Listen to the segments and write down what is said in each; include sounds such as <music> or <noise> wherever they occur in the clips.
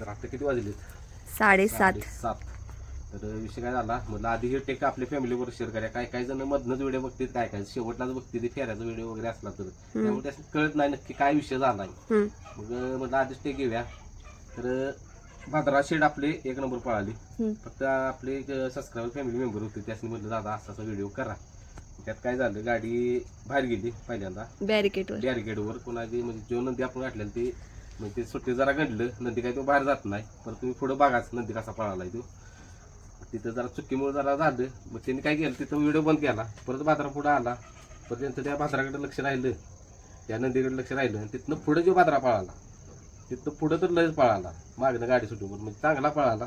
तर आता किती वाजले? साडेसात. सात तर विषय काय झाला? म्हटलं आधी हे टेक आपल्या फॅमिलीवर शेअर करूया काय काय जण मधनच व्हिडिओ बघतील काय काय. शेवटलाच बघतील ते फेऱ्याचा व्हिडिओ वगैरे असला तर. त्यामुळे त्यास कळत नाही नक्की काय विषय झाला आहे मग म्हटलं आधीच टेक घेऊया. तर भाद्रा शेड आपले एक नंबर पळाली. फक्त आपले एक सबस्क्रायबर फॅमिली मेंबर होते. त्यासनी म्हटलं दादा असा असा व्हिडिओ करा. त्यात काय झालं? गाडी बाहेर गेली पहिल्यांदा. बॅरिकेडवर बॅरिकेडवर कोणाची म्हणजे जो नंदी आपण गाठलेला ते म्हणजे ते सुट्टी जरा घडलं नंदी काय तो बाहेर जात नाही. पण तुम्ही पुढं बघाच नंदी कसा पळालाय तो. तिथं जरा चुकीमुळे जरा झालं. मग त्यांनी काय केलं तिथं व्हिडिओ बंद केला. परत बाजारा पुढे आला. परत त्यांचं त्या बाजाराकडे लक्ष राहिलं. त्या नंदीकडे लक्ष राहिलं. आणि तिथनं पुढं जो बाजारा पळाला तिथं पुढं तर लयच पळाला. मागणं गाडी सुटून म्हणजे चांगला पळाला.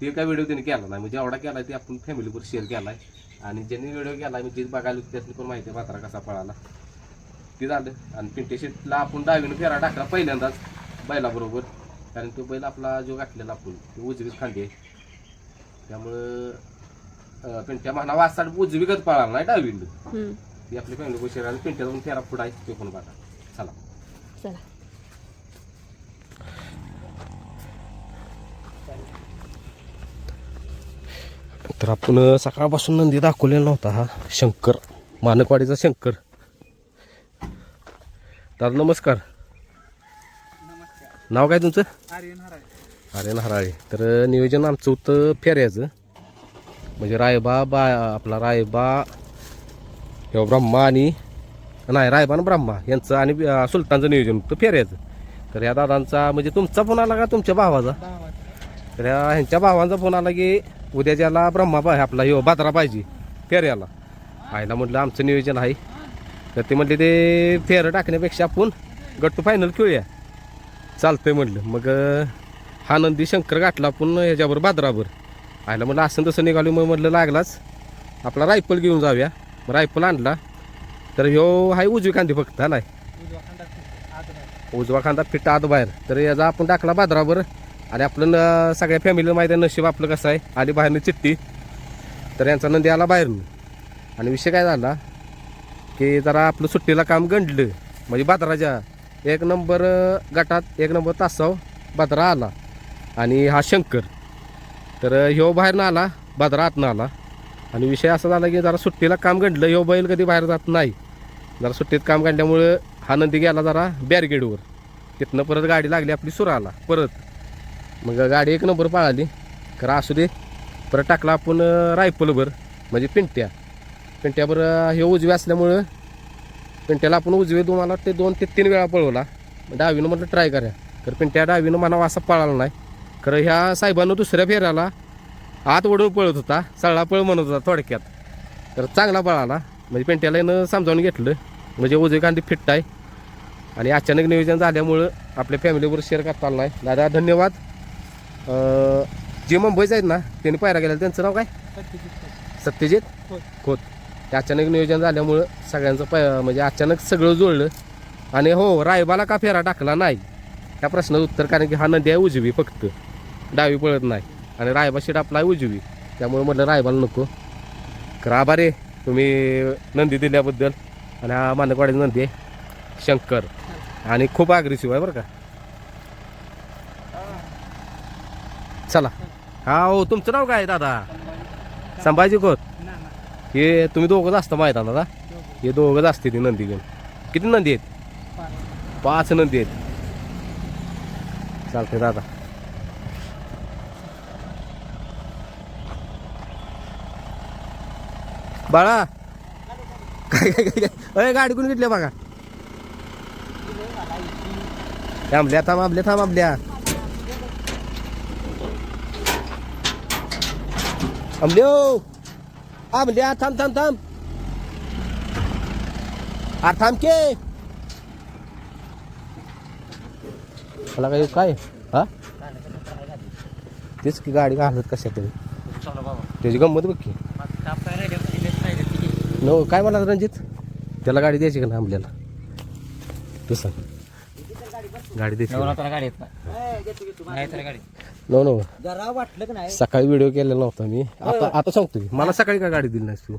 ते काय व्हिडिओ त्यांनी केला नाही. म्हणजे एवढा केला ते आपण फॅमिलीवर शेअर केला आहे आणि ज्यांनी व्हिडिओ केला म्हणजे बघायला होते त्यातली पण माहिती आहे बाजारा कसा पळाला. ते झालं. आणि पिंटे शेटला आपण डावीनं फेरा टाकला पहिल्यांदाच बैलाबरोबर. कारण तो बैल आपला जो गाठलेला आपण तो उजवीच खांदी आहे. त्यामुळं पिंट्या म्हणा वाजता उजवीकच पळाला नाही डावीनं. हम्म, ती आपली फॅमिली गोष्टी आणि पिंट्याचा पण फेरा पुढा आहे. तो पण बघा. चला. चला. तर आपण सकाळपासून नंदी दाखवलेला नव्हता हा. शंकर मानकवाडीचा शंकर. दादा नमस्कार. नाव काय तुमचं? अरे नाराळे तर नियोजन आमचं होतं फेऱ्याचं. म्हणजे रायबा बा आपला रायबा ह्यो ब्रह्मा आणि नाही रायबा आणि ब्रह्मा यांचं आणि सुलतानचं नियोजन होतं फेऱ्याचं. तर ह्या दादांचा म्हणजे तुमचा फोन आला का तुमच्या भावाचा? तर ह्या ह्यांच्या भावांचा फोन आला की उद्या ज्याला ब्रह्मा पाहिजे आपला ह्यो बाजारा पाहिजे फेऱ्याला. आईला म्हटलं आमचं नियोजन आहे. तर ते म्हटले ते फेरं टाकण्यापेक्षा आपण गट टू फायनल खेळूया. चालतंय म्हटलं मग हा नंदी शंकर गाठला आपण ह्याच्यावर बादरावर. आयला म्हटलं असं तसं निघालो. मग म्हटलं लागलाच. आपला रायफल घेऊन जाऊया. मग रायफल आणला. तर ह्यो हाय उजवी कांदी फक्त आलाय उजवा खांदा फिट आत बाहेर. तर याचा आपण टाकला बादरावर. आणि आपलं न- सगळ्या फॅमिलीला माहिती आहे नशीब आपलं कसं आहे. आली बाहेरनं चिठ्ठी. तर यांचा नंदी आला बाहेरून. आणि विषय काय झाला? की जरा आपलं सुट्टीला काम गंडलं. म्हणजे बादराच्या एक नंबर गटात एक नंबर तासाव बादरा आला. आणि हा शंकर. तर ह्यो बाहेरनं आला बादरा आतनं आला. आणि विषय असा झाला की जरा सुट्टीला काम गंडलं ह्यो बैल कधी बाहेर जात नाही. जरा सुट्टीत काम काढल्यामुळं हा नंदी गेला जरा बॅरिगेडवर. तिथनं परत गाडी लागली आपली सुराला परत. मग गाडी एक नंबर पळाली. खरं असू दे परत टाकला आपण रायफलभर म्हणजे पिंट्या. पिंट्यावर हे उजवे असल्यामुळं पिंट्याला आपण उजवे तुम्हाला ते दोन ते तीन वेळा पळवला. डावीनं म्हटलं ट्राय करा. तर पिंट्या डावीनं म्हणावा असा पळाला नाही. खरं ह्या साहेबानं दुसऱ्या फेऱ्याला आत ओढून पळत होता सळा पळ म्हणत होता थोडक्यात. तर चांगला पळाला. म्हणजे पेंट्याला यानं समजावून घेतलं. म्हणजे उजवी कांदी फिट्ट आहे. आणि अचानक नियोजन झाल्यामुळं आपल्या फॅमिलीवर शेअर करता आला नाही. दादा धन्यवाद. जे मुंबईचे आहेत ना त्यांनी पायरा गेला त्यांचं नाव काय? सत्यजित खोत. ते अचानक नियोजन झाल्यामुळं सगळ्यांचं प म्हणजे अचानक सगळं जुळलं. आणि हो रायबाला का फेरा टाकला नाही? त्या प्रश्नाचं उत्तर कारण की हा नदी आहे उजवी फक्त. डावी पळत नाही. आणि रायबा शीट आपला आहे उजवी. त्यामुळे म्हटलं रायबाला नको. तर आभार तुम्ही नंदी दिल्याबद्दल. आणि हा मानकवाडी नंदी आहे. शंकर. आणि खूप अग्रेसिव्ह आहे बरं का. चला. हा हो तुमचं नाव काय आहे दादा? संभाजी कोत हे तुम्ही दोघंच असता मैदानात हा हे दोघंच असते ती नंदी घेऊन. किती नंदी आहेत? पाच नंदी आहेत. चालते दादा. बाळा. काय काय काय काय? अय गाडी कोण घेतल्या बघा. थांबल्या थांब आपल्या थांब आपल्या आंबल्यो हो. आंबल्या थांब थांब थांब आ थांब के मला काय काय हा तेच की गाडी घालत कशा तरी त्याची गंमत बघ की नो काय म्हणा रणजित त्याला गाडी द्यायची का ना आंबल्याला तू सांग गाडी द्यायची का? गाडी येत नाही तर गाडी नो नो जरा वाटलं की नाही? सकाळी व्हिडिओ केलेला नव्हता मी. आता आता सांगतो की मला सकाळी का गाडी दिली नाहीस तू?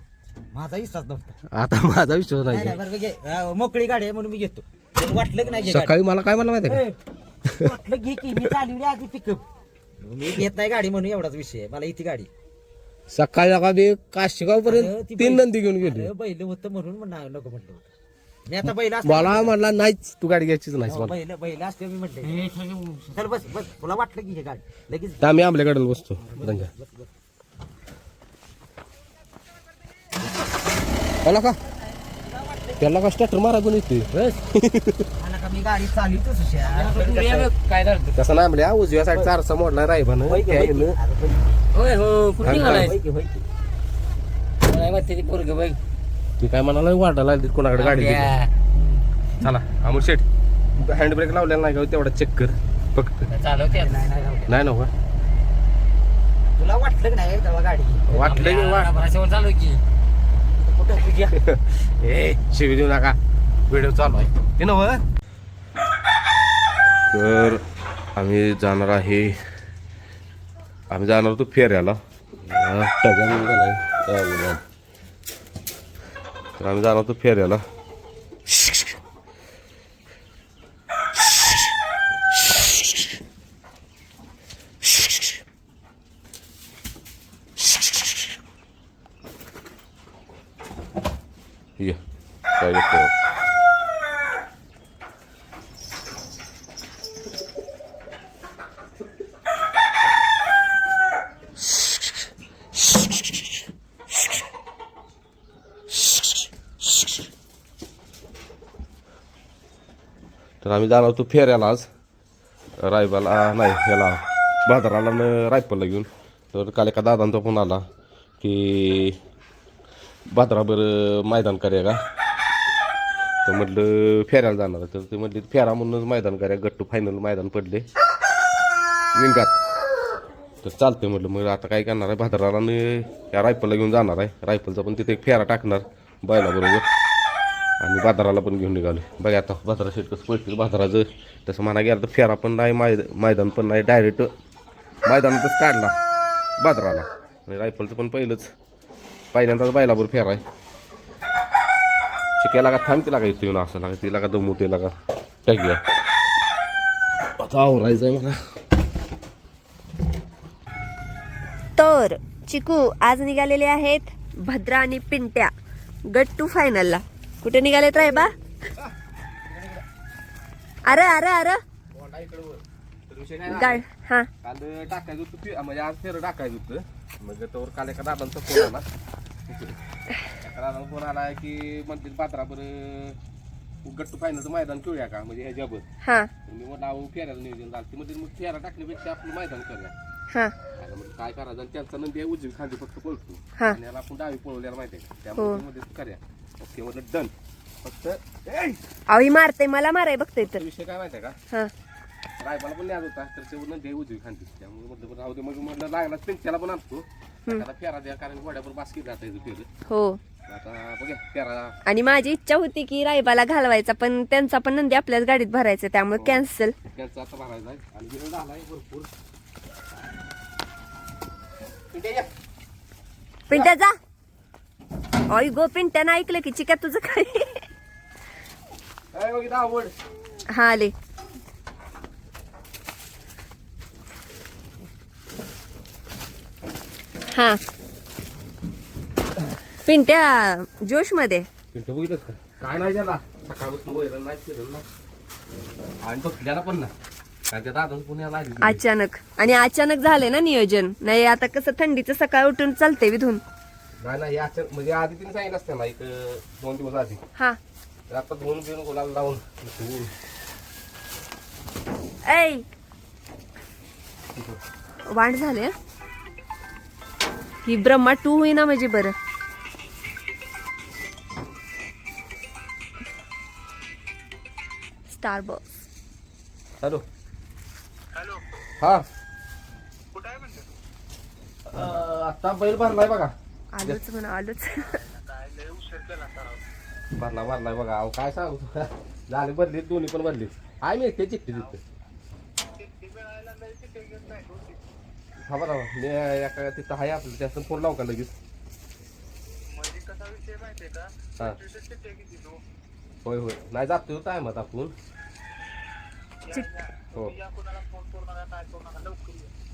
माझा विश्वास नव्हता. आता माझा विश्वास नाही नाही नाही, बरं घे. अं, मोकळी गाडी आहे म्हणून मी घेतो. वाटलं की नाही घे गाडी. सकाळी मला काय म्हणलं माहिती आहे ए, का घे की मी चालवली आधी पिकअप मी घेत नाही गाडी म्हणून एवढाच विषय आहे. मला इथे गाडी. सकाळी सकाळी काशीगाव अरे, पर्यंत ती तीन बैल- नंदी घेऊन गेली. अरे, बैल होतं म्हणून म्हणा नको म्हटलं होतं. मी आता बैल असते. मला म्हणला नाहीच तू गाडी घ्यायचीच नाही मला बैल. बैल असते मी म्हटलं चल बस बस. तुला वाटलं की हे गाडी. लगेच तर आम्ही आमल्याकडे बसतो. आला का? त्याला का स्टार्टर मारा पण येते मला का मी गाडी चालवतोच हुशार. काय झालं तसं नाही म्हणल्या उजव्या साईड चारसा मोडला होय की, होय की. अरे, होय होय हो कुठे हा, निघालाय? की, होय की. नाही माहिती ती पोरग बघ. ती काय म्हणाला वाटायला लागली कोणाकडे गाडी दिली. चला अमोल शेठ हँड ब्रेक लावलेला नाही का तेवढा चेक कर फक्त चालवते नाही ना हो? तुला वाटलं की नाही तेव्हा गाडी? वाटलं की वा चालू की. कुठं तुझ्या <laughs> ए शिवी देऊ नका. व्हिडिओ चालू आहे. ते नव तर आम्ही जाणार आहे. आम्ही जाणार होतो फेऱ्याला. झालाय. उन्हात. तर आम्ही जाणार होतो फेऱ्याला ये काय येतं. तर आम्ही जाणार होतो फेऱ्याला आज. रायबाला नाही ह्याला बाजाराला न रायपलला घेऊन. तर काल एका दादांचा फोन आला की बाजाराबर मैदान करूया का? तर म्हटलं फेऱ्याला जाणार आहे. तर ते म्हटले फेरा म्हणूनच मैदान करूया. गट्टू फायनल मैदान पडले. विंगात. तर चालतंय म्हटलं मग आता काय करणार आहे? भादराला या रायफलला घेऊन जाणार आहे. रायफलचा पण तिथे एक फेरा टाकणार बैलाबरोबर. आणि बाजाराला पण घेऊन निघालो. बघा आता बाजारा शेट कसं पडतील बाजाराचं. तसं म्हणा गेलं तर फेरा पण नाही मैद मैदान पण नाही डायरेक्ट मैदानातच काढला बाजाराला. आणि रायफलचं पण पहिलंच. पहिल्यांदाच बैलाबरोबर फेरा आहे. शिकायला का थांब तिला का इथं येऊन असं लागा तिला का दमू तिला का टाकूया आता आवरायचं आहे मला तर चिकू आज निघालेले आहेत भद्रा आणि पिंट्या. गट टू फायनलला कुठे निघालेत राय बा? अरे अरे अरे गाड हा. काल टाकायचं होतं म्हणजे आज फेरं टाकायचं होतं मग त्यावर काल एका दादांचा फोन आला एका दादांचा फोन आला की गट्टू फायनलचं मैदान खेळूया का म्हणजे ह्याच्यावर हा. मी म्हटलं अहो फेऱ्याला नियोजन झालं ते मग फेरा टाकण्यापेक्षा आपलं मैदान करूया हा. आता काय करायचं आणि त्यांचा नंदी आहे उजवी खांदी फक्त पळतो हा. आणि याला आपण डावी पळवल्याला माहिती आहे त्यामुळे मध्ये करूया ओके डन फक्त ए! ही मारते मला माराय बघतोय तर. विषय काय माहिती का? हा. रायबाला पण न्याज होता तर ते आहे उजवी खांदी त्यामुळे म्हटलं बरं राहू दे मग म्हटलं लागला पिंच्याला पण आणतो. त्याला फेरा द्या कारण गोड्यावर बास्की जाता येतं फेर हो. आता बघा फेरा आणि माझी इच्छा होती की रायबाला घालवायचा पण त्यांचा पण नंदी आपल्याच गाडीत भरायचा त्यामुळे कॅन्सल त्यांचा आता भरायचा आहे आणि वेळ झालाय भरपूर. पिंट्या या. पिंट्या जा. अय गो पिंट्यानं ऐकलं की चिक्या तुझं काय? आवड हा आले. हा. पिंट्या जोशमध्ये पिंटू बघितलंस का काय नाही त्याला. सकाळपासून वैरण नाही फिरण नाही. आणि बसल्याला पण ना कारण त्या दादा पुण्याला आली. होती. अचानक. आणि अचानक झाले ना नियोजन. नाही आता कसं थंडीचं सकाळ उठून चालते विधून. नाही नाही अचानक म्हणजे आधी तिने सांगितलं असतं ना एक दोन दिवस आधी. हा. तर आता दोन बिन गुलाल लावून. धुवून. ऐ वाढ झाले हं? ही ब्रह्मा टू होईना म्हणजे बरं. Star box hello. हॅलो. हा. अं, आता बैल भरलाय बघा. आलोच म्हणा आलोच. भरला भरलाय बघा. अहो काय सांगू तुला? झाले बदली दोन्ही पण बदली आहे मी ते चिठ्ठी देते हा बरं मी एका तिथं आहे आपलं त्याचं फोन लावू का लगेच. हा. होय होय. नाही जातो टायमात आपण. हो.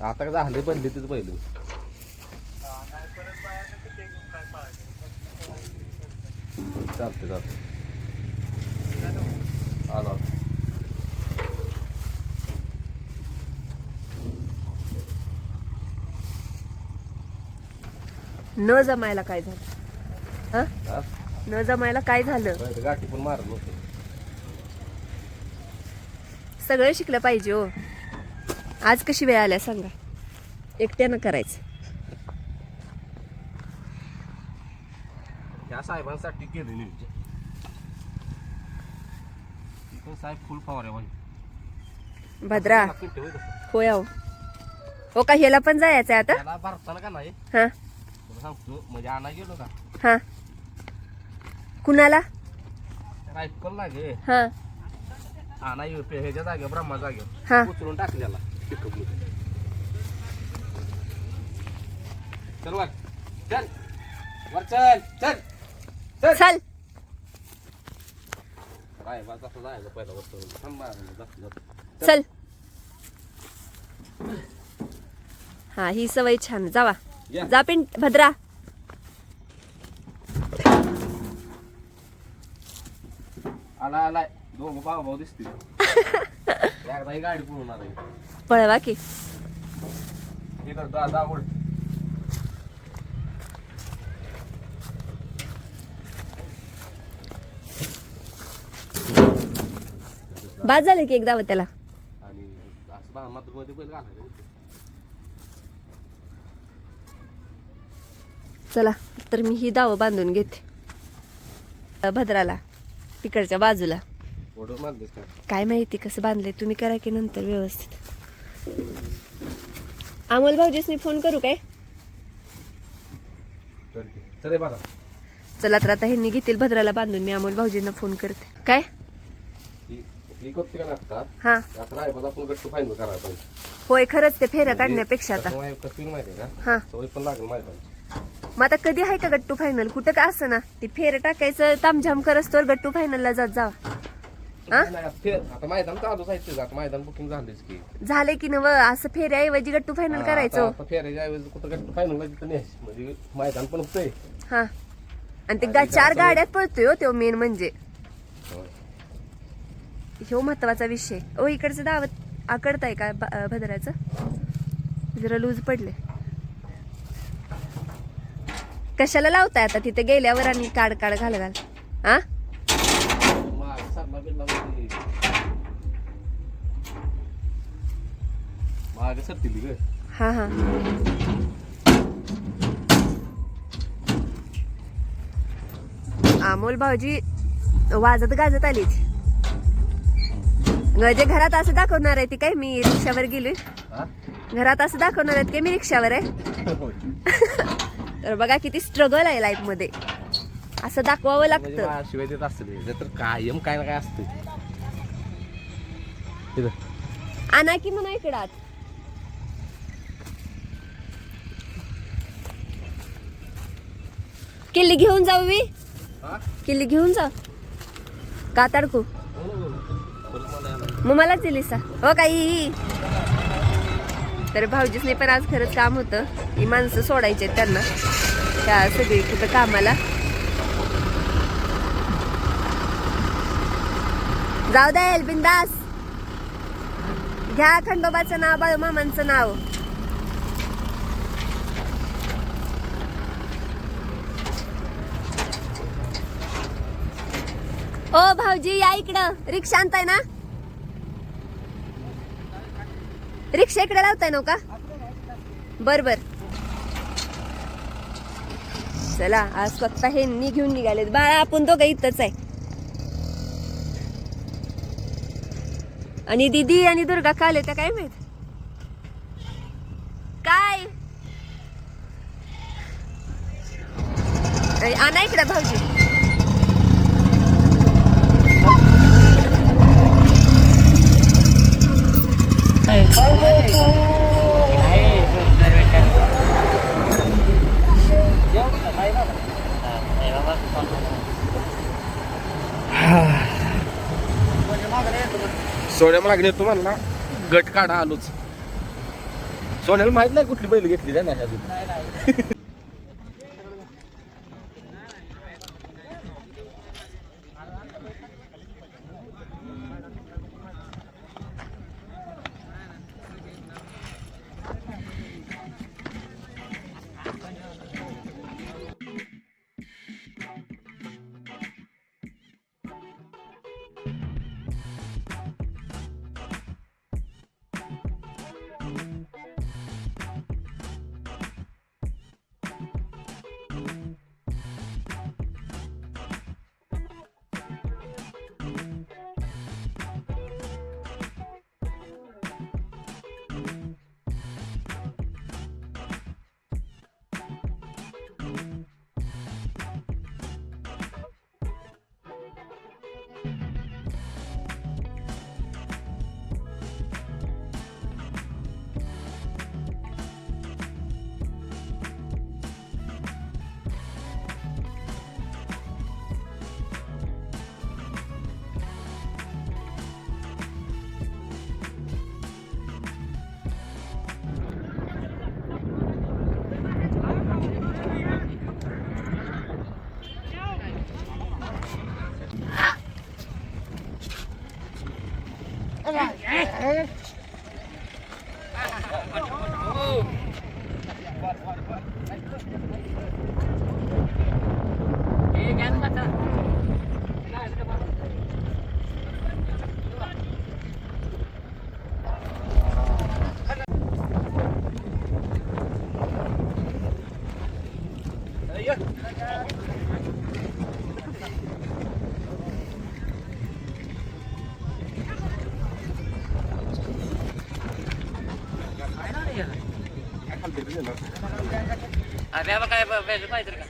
आता का झाले बनले तिथं पहिले. चालते चालते आलो. न जमायला काय झालं? हा? न जमायला काय झालं? गाठी पण मारत सगळं शिकलं पाहिजे हो. आज कशी वेळ आल्या सांगा? एकट्यानं करायचं. ह्या साहेबांसाठी केलेली पण साहेब फुल फवाऱ्या म्हणजे. भद्रा होय अहो. हो का ह्याला पण जायचंय आता? त्याला भरताना का नाही? हा. तुला सांगतो म्हणजे आणा गेलो का? हा. कुणाला? रायफल हा. आणा येऊ ह्याच्या जागेवर ब्रह्मा हा. जागेवर उचलून पिकअप चल वर. चल. वर चल. चल. चल. चल. काय बा कसं जायचं पहिला वरतं थांब बा, जास्त जास्त. चल. हा ही सवय छान जावा या. जा पिंट भद्रा. आला आलाय. दोघं भाऊ भाऊ दिसतील. <laughs> एकदा ही गाडी आला पळवा की. दा बाद झालं की एकदा त्याला. आणि असं दहा मात्रमध्ये बैल घालायचं चला तर मी ही दावं बांधून घेते. भद्राला तिकडच्या बाजूला. ओढून मारलीस का? काय माहिती कसं बांधलंय तुम्ही करा की नंतर व्यवस्थित. अमोल भाऊजीसनी फोन करू काय. चल रे बाबा चला तर आता ह्यांनी घेतील भद्राला बांधून मी अमोल भाऊजींना फोन करते. काय? करते का लागतात हा. आता रायबाला आपण गट्टू फायनल करायला पाहिजे होय खरंच ते फेऱ्या काढण्यापेक्षा आता. कसं माहिती- कसं माहिती आहे हा का? सवय पण लागेल माहिती मग आता कधी आहे का गट्टू फायनल कुठं का असं ना? ती फेर टाकायचं तामझाम करस तर गट्टू फायनलला जात जावा. हा? आता मैदान चालूच आहे तिचं. आता मैदान बुकिंग झालीच की. झाले की नव असं फेऱ्याऐवजी गट्टू फायनल हा, करायचं. आता- फेरायच्या ऐवजी कुठं गट्टू फायनल न्यायचं. म्हणजे मैदान पण होतंय. हा. आणि ते गा- चार गाड्यात पळतोय हो तो मेन म्हणजे. ह्यो महत्त्वाचा विषय ओ इकडचं दावत आकडताय का भद्राचं? जरा लूज पडले. कशाला लावताय आता? तिथे गेल्यावर आणि काढ काढ घाल घाल. हा हा हा. अमोल भाऊजी वाजत गाजत आलीच म्हणजे घरात असं दाखवणार आहे ती काय मी रिक्षावर गेली? घरात असं दाखवणार आहेत की मी रिक्षावर आहे. <laughs> तर बघा किती स्ट्रगल आहे लाईफमध्ये. असं दाखवावं म्हणजे लागतं. शिवाय देत असते तर कायम काय ना काय असते आणा की म्हणा इकडं आत. किल्ली घेऊन जाऊ मी. किल्ली घेऊन जा. का तडकू मग मलाच दिली सा हो काही तर भाऊजीसने पण आज खरंच काम होतं. ही माणसं सोडायचे त्यांना. त्या सगळी कुठं कामाला. जाऊ द्या बिंदास. घ्या खंडोबाचं नाव बाळू मामांचं नाव. ओ भाऊजी या इकडं. रिक्षा आणताय ना? रिक्षा इकडे लावताय नव का बर बर. चला आज स्वतः हे घेऊन निघालेत. बाळा आपण दोघं इथंच आहे. आणि दीदी आणि दुर्गा काल येत्या काय माहीत? काय? आणा इकडे भाऊजी. सोन्या मागणी तुम्हाला म्हणला गट काढा आलोच. सोन्याला माहीत नाही कुठली बैल घेतली ना अजून बाबा काय पाहिजे का?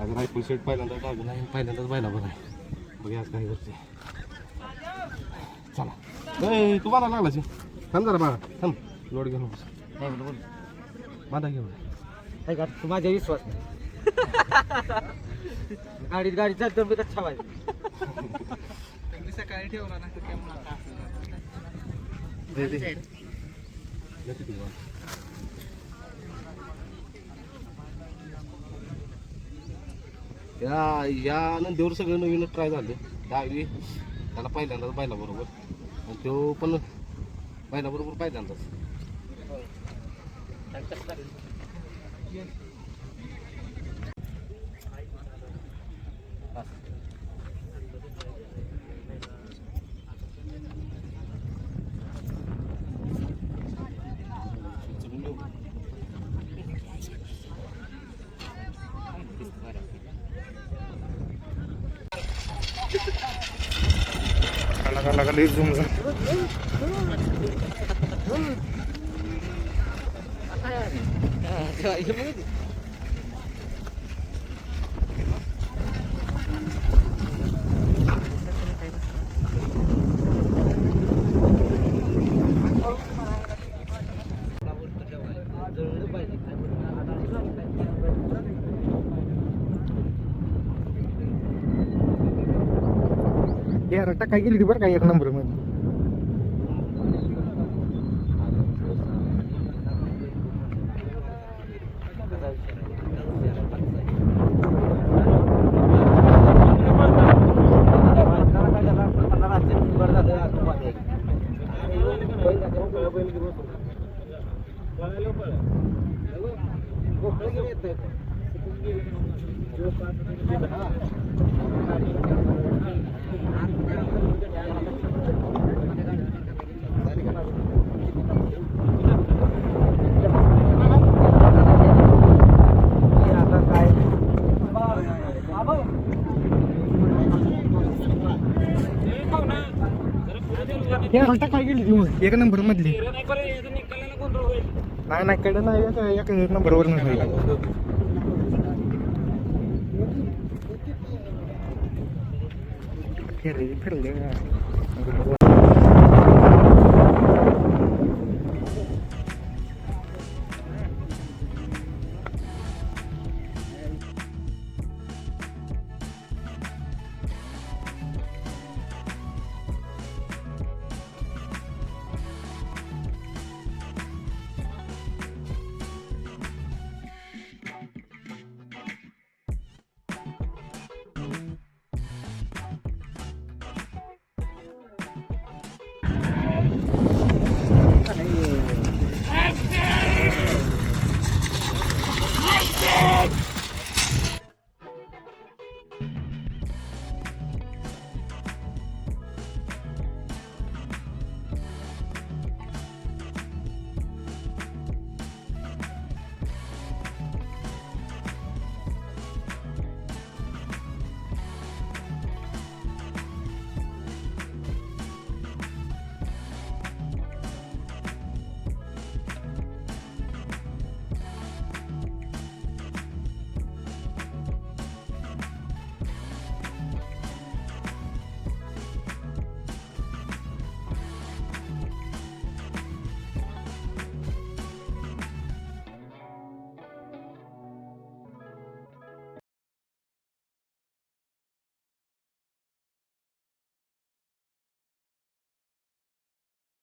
अजून रायफल सेट पहिल्यांदा लागून आहे पहिल्यांदाच बैला बघा बघूया आज काय करते चला. ए, तू बाला लागला शी. थांब जरा बाळा थांब. लोड घेऊन बाधा घेऊन. काय का तू माझ्या विश्वास नाही. गाडीत गाडी चालतो मी कच्छा पाहिजे ती बाळा. या या नंदीवर सगळं नवीन ट्राय झाले. दहावी त्याला पहिल्यांदाच पाहिला बरोबर आणि तो पण पाहिला बरोबर पहिल्यांदाच અલગ અલગ અલગ ઝૂમ છે હા यार टाकाय गेली बरं का? एक नंबरमध्ये गेली ती मग? एक नंबर मधली. नाही नाही कडे नाही एक एक नंबरवर फिरले फिरले